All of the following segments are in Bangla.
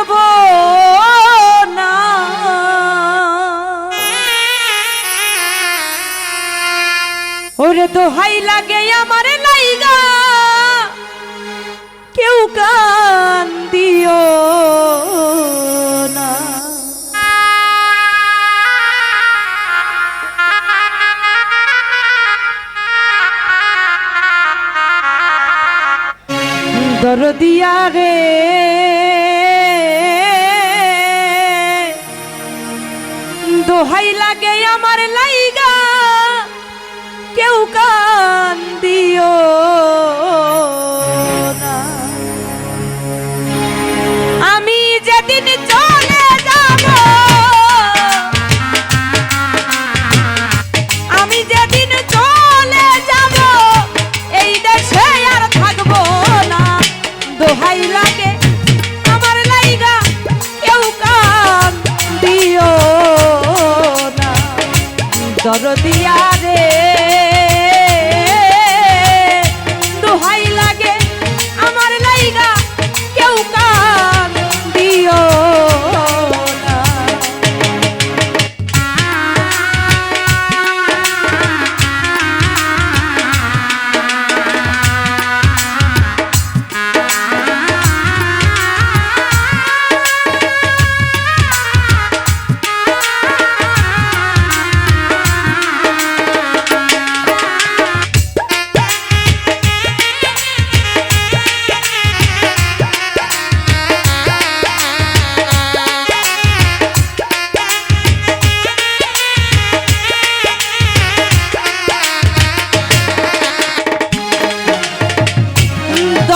থাকব না। ওরে দোহাই লাগে আমার লাইগা। কেউ কান দিও না। দরদিয়া রে দোহাই লাগে আমার লাইগা কেউ কান দিও। দরদিয়া রে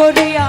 করিয়া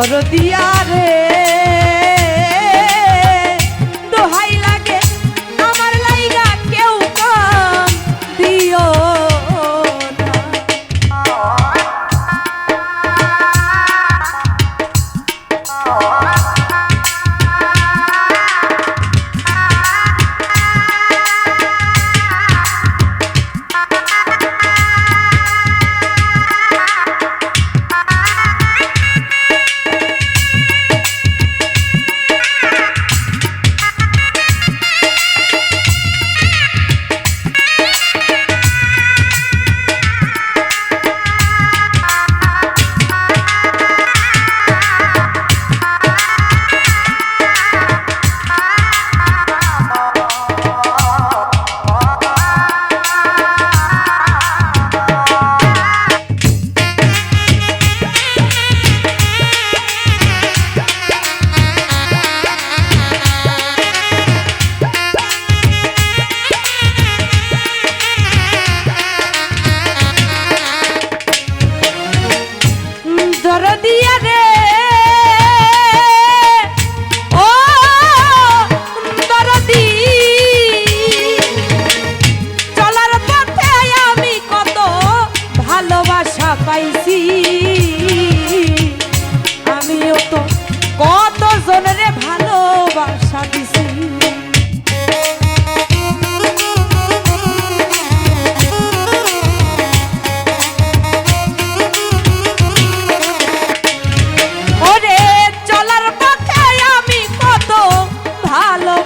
নজর দিয়া রে।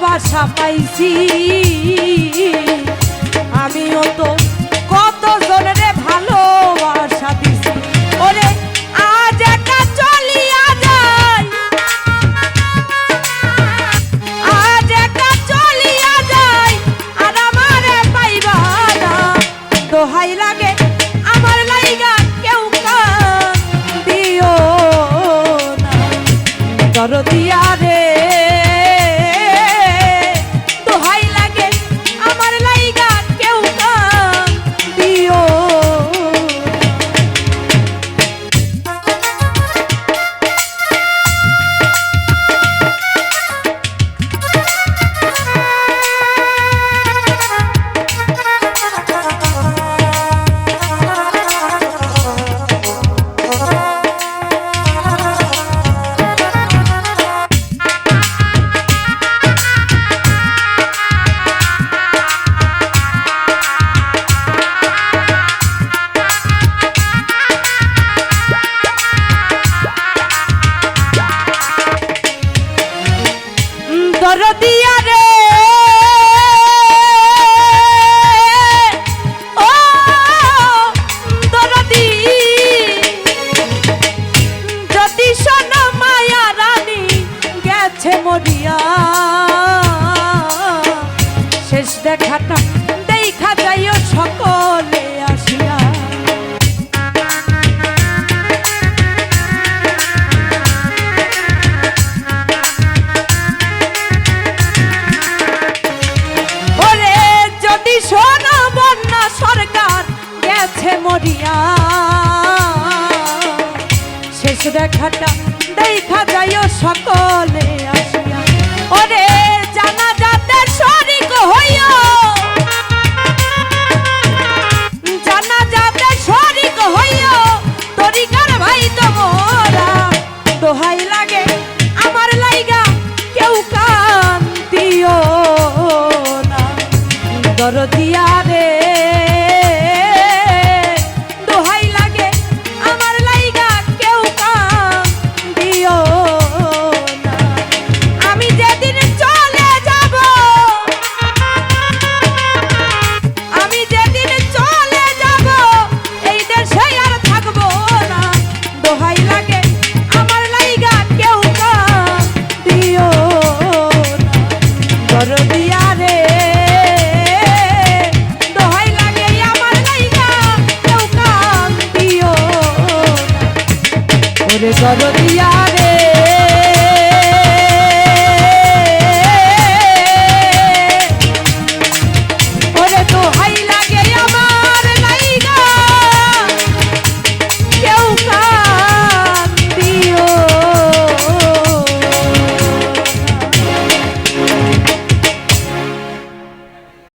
ভালোবাসা পাইছি আমিও তো কত জনের ভালোবাসা দিছি। ওরে, আজ একা চলিয়া যাই। আজ একা চলিয়া যাই। আর আমার পাইবা না দোহাই লাগে আমার লাইগা কেউ কান দিও না। দরদিয়া রে